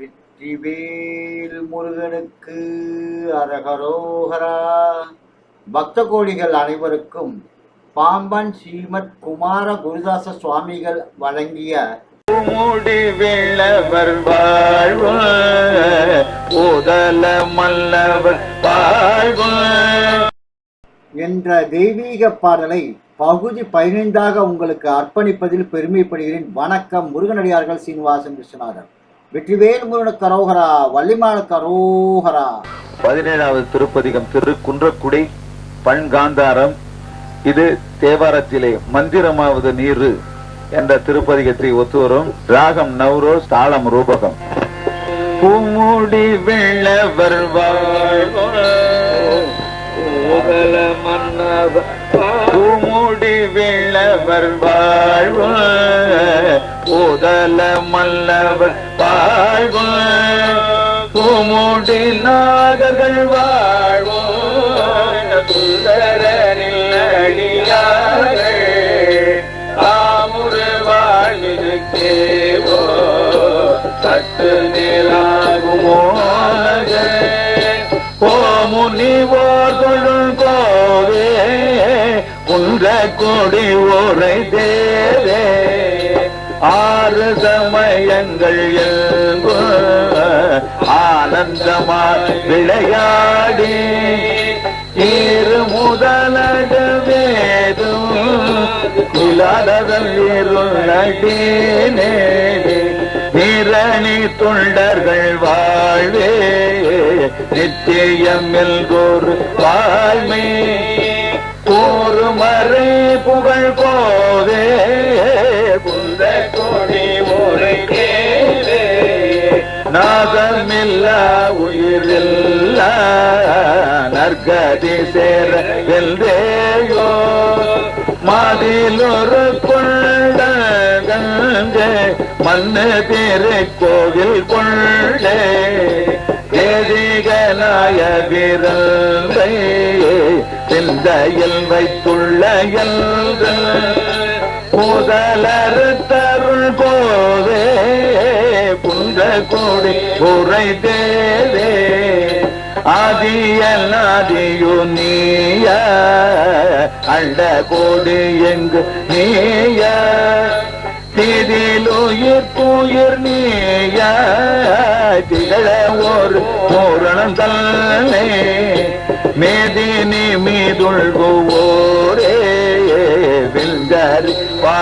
வெற்றிவேல் முருகனுக்கு அரகரோகரா. பக்த கோடிகள் அனைவருக்கும் பாம்பன் ஸ்ரீமத் குமார குருதாச சுவாமிகள் வழங்கிய மூடி வெள்ளவர் வாழ்வு உதல மல்லவர் என்ற தெய்வீக பாடலை பகுதி பதினைந்தாக உங்களுக்கு அர்ப்பணிப்பதில் பெருமைப்படுகிறேன். வணக்கம் முருகனடியார்கள் சீனிவாசன் விஸ்வநாதன். வெற்றிவேல் முருகனுக்கு கரோகரா வள்ளிமான கரோகரா. பதினேழாவது திருப்பதிகம் திரு குன்றக்குடி பண்காந்தாரம் இது தேவாரத்திலே மந்திரமாவது நீரு என்ற திருப்பதிகத்தை ஒத்துவரும் ராகம் நவ்ரோஸ் தாளம் ரூபகம். பூமுடி வெள்ளவர் வாழ்வு உகல மன்னவர் பூமுடி வெள்ளவர் வாழ்வு போதல மல்லவர் வாழ்வு. பூமுடி நாகர்கள் வாழ்வு. சுந்தரனில் அடியார்கள். தாமுரு வாழ்வினுக்கேவோ சட்டு நிலாகுமோ ஓ கோவே. உங்க கொடி ஓரை தேவே. ஆறு சமயங்கள் எல்பு ஆனந்தமா விளையாடி இரு முதலக வேதும் இல்லாதவன் இருளடினே நிரணி தொண்டர்கள் வாழ்வே நித்தியம் எல்கோர் வாழ்மே. ஒரு மறை புகழ் நாதமில்லா உயிரில்ல நற்கதி சேர வெல்றேயோ மாதிலொரு கொண்ட கங்கே மண்ணு திரு கோவில் கொள்ளே. தேதிகனாய விரந்தை சிந்தையில் வைத்துள்ள எல்கள். முதலரு தருள் போவே புன்ற கோடி உரை தேவே ஆதியல் ஆதியோ நீய அண்ட கோடி எங்கு நீய. திதிலுயிர் துயிர் நீய திகழ ஒரு பூரணம் தல்லே மேதினி மீதுள்குவோ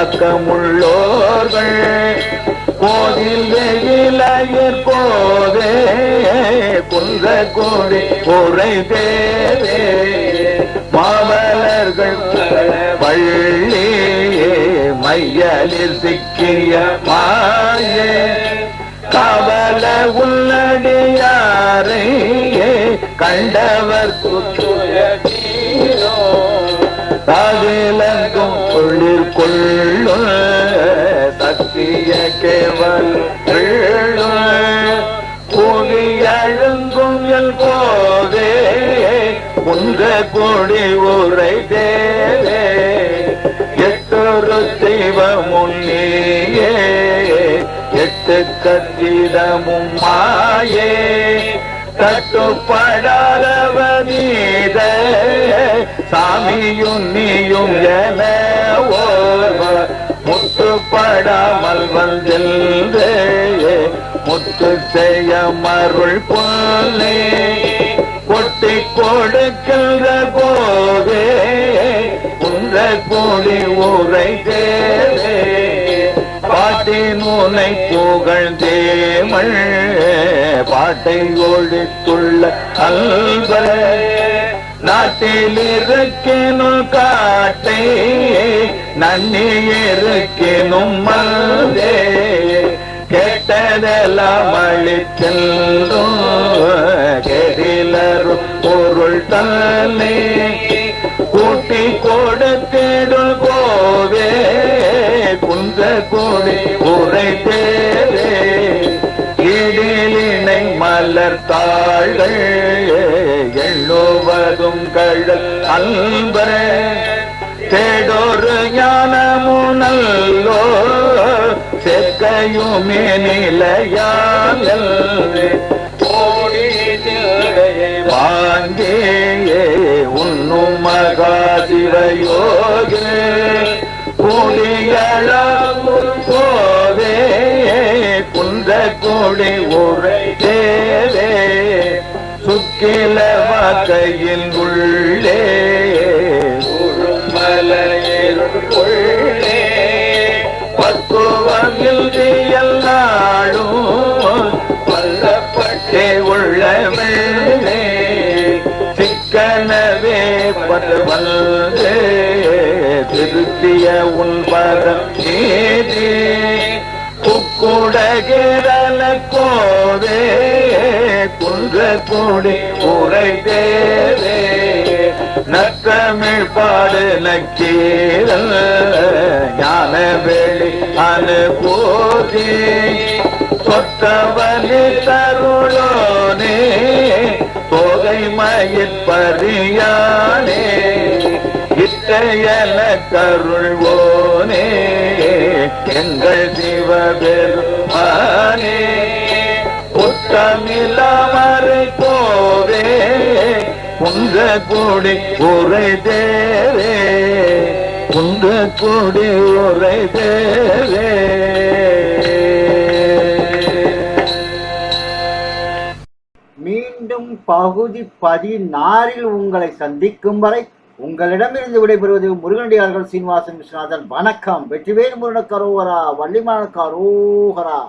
வில்கரி போதில் கோதில் வெயிலயிர் போதே குந்த கோடி உரை தேவே மாமலர்கள் பள்ளி மையலில் சிக்கிய மாயே. கவல உள்ளடியாரே கண்டவர் குற்றுயோ தாவிலங்கும் குளிர் கொள்ள சத்திய கேவல் கூடி அழுங்கும் எல் போதே குன்ற கொடி உரை தேவே. எட்டொரு தெய்வமுன்னியே எட்டு கத்திடமும் மாயே. கட்டுப்படாதவனீத சாமியும் நீயும் என ஓர்வர் முத்துப்படாமல் வந்தெல்தே முத்து செய்ய மருள் போலே. கொட்டி கொடுக்கின்ற போதே குன்ற கூலி உரை தேவே. பாட்டின் உனை புகழ்ந்தேமல் பாட்டை ஒழித்துள்ள அல்வர. நாட்டில் இருக்கணும் காட்டை நன்னி இருக்கணும் மல்தே கேட்டதெல்லாம் அளித்தெல்லும் கெடிலரும் பொருள் தானே கூட்டி கொடுத்திடும் கோவே குன்ற கோடி உரை தேவே. இடிலினை மலர் தாள்கள் தேடல் அன்பர. தேடோரு ஞானமும் நல்லோ. செக்கையுமே நிலையாமல் வாங்கியே உண்ணும் மகாதிரையோகே குடியளவும் போவே குன்ற கொடி உரை தேவே. சுக்கில வாக்கையின் உள்ளே. உள்ளே. பக்குவமில் நாடும். பல்லப்பட்டே உள்ளமே சிக்கனவே வந்து திருத்திய உன் பதம் நீதி கூடி உரை தேவே நற்றமிழ் பாடு நக்கீரல் ஞான வெளி அனுபூதி. சொத்தவலி தருளோனே தோகை மயில் பரியானே இத்தையல கருள்வோனே எங்கள் சிவபெருமானே. புத்தமிழா உங்க கூடி ஒரே தேவே. குன்ற கூடி ஒரே தேவே. மீண்டும் பகுதி பதினாறில் உங்களை சந்திக்கும் வரை உங்களிடமிருந்து விடைபெறுவது முருகனடியார்கள் சீனிவாசன் விஸ்வநாதன். வணக்கம். வெற்றிவேல் முருகன் கரோகரா வள்ளிமான கரோகரா.